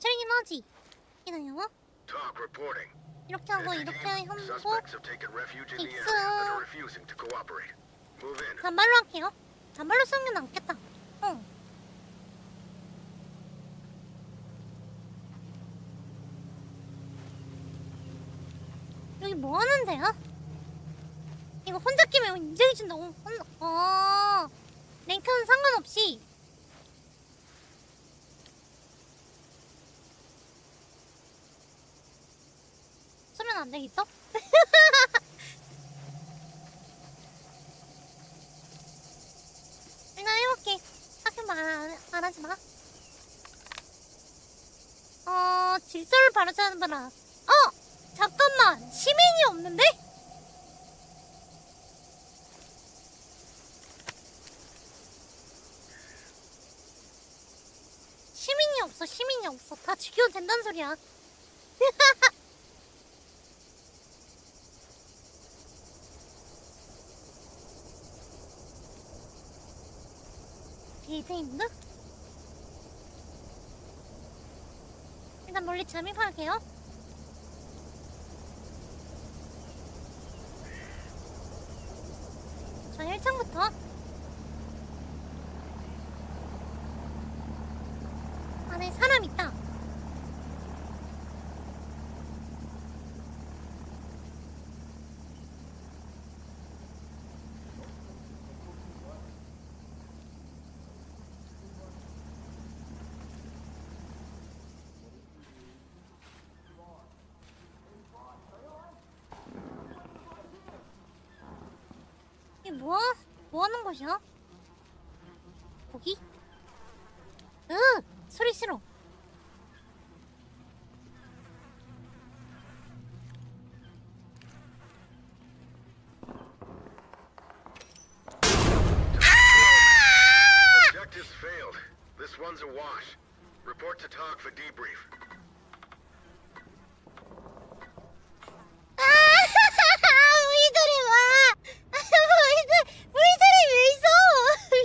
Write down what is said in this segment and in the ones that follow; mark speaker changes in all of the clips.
Speaker 1: 경찰이긴 하지.
Speaker 2: reporting.
Speaker 1: 이렇게 하고 이렇게 하고
Speaker 2: in.
Speaker 1: 단발로 할게요. 단발로 쓰는 게 낫겠다. 어. 여기 뭐 하는데요? 이거 혼자 끼면 인정해준다고? 혼자, 어, 랭크는 상관없이. 안 되겠죠? 일단 해볼게. 딱히 말, 말하지 마. 어, 질서를 바로잡는 바라. 어! 잠깐만! 시민이 없는데? 시민이 없어, 시민이 없어. 다 죽여도 된다는 소리야. 데이트인드? 일단 멀리 잠입할게요. 저 1층부터 뭐, 뭐 하는 곳이야? 거기? 으, 소리 싫어.
Speaker 2: Debrief.
Speaker 1: 아, 우이들이 와! 우이들, 우이들이 왜 있어?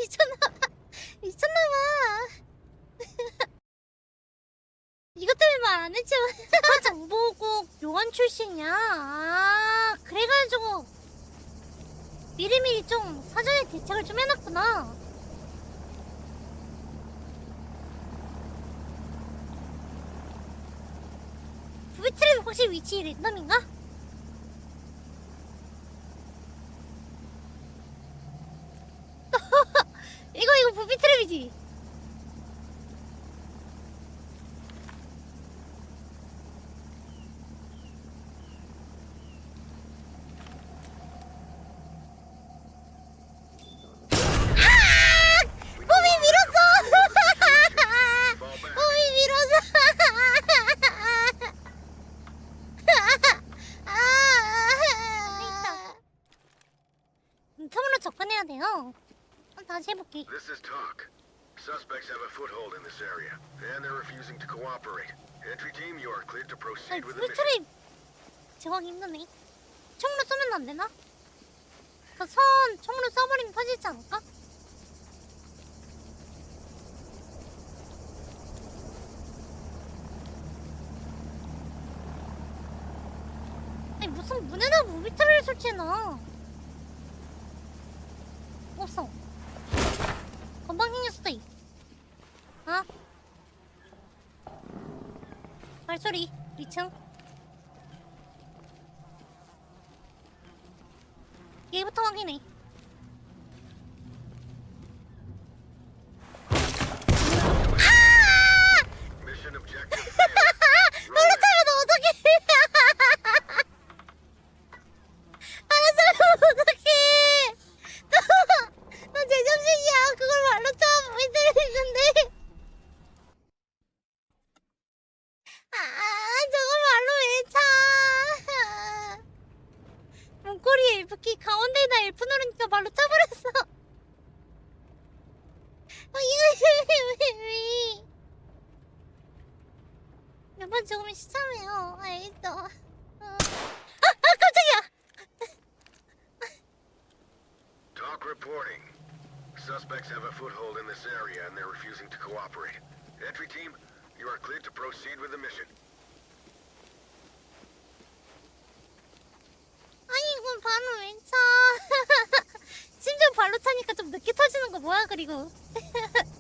Speaker 1: 미쳤나봐. 미쳤나봐. 이것 때문에 말 안 했지만. 정보국 요원 출신이야. 아, 그래가지고. 미리미리 좀 사전에 대책을 좀 해놨구나. 부비트랩 혹시 위치 랜덤인가? 이거 이거 부비 트랩이지. 아! 몸이 밀었어.
Speaker 2: Fall back.
Speaker 1: 몸이 밀었어. 아! 틈으로 접근해야 돼요. 해볼게.
Speaker 2: This is talk. Suspects have a foothold in this area, and they're refusing to cooperate. Entry team, you are cleared to proceed with the mission.
Speaker 1: 풀트림 제거하기 힘드네. 총으로 쏘면 안 되나? 그 선 총으로 쏴버리면 터지지 않을까? 아니 무슨 문에다 무비트를 설치해놔 없어 건방 생겼어 이 아? 발소리 2층. 얘부터 확인해
Speaker 2: Mission objective failed.
Speaker 1: 발로 차면 어떡해 발로 차면 어떡해 나 제정신이야 그걸 발로 차면 무비트를 있는데 아, 저걸 말로 왜 차? 엘프키 가운데에다 엘프 누르니까 말로 차버렸어. 어, 이거 왜, 왜, 왜? 몇번 죽으면 시참해요. 알겠어. 어. 아, 아, 깜짝이야!
Speaker 2: Talk reporting. Suspects have a foothold in this area, and they're refusing to cooperate. Entry team, You are cleared to proceed with the mission.
Speaker 1: 아니 이건 발을 왜 차? 심지어 발로 차니까 좀 늦게 터지는 거 뭐야 그리고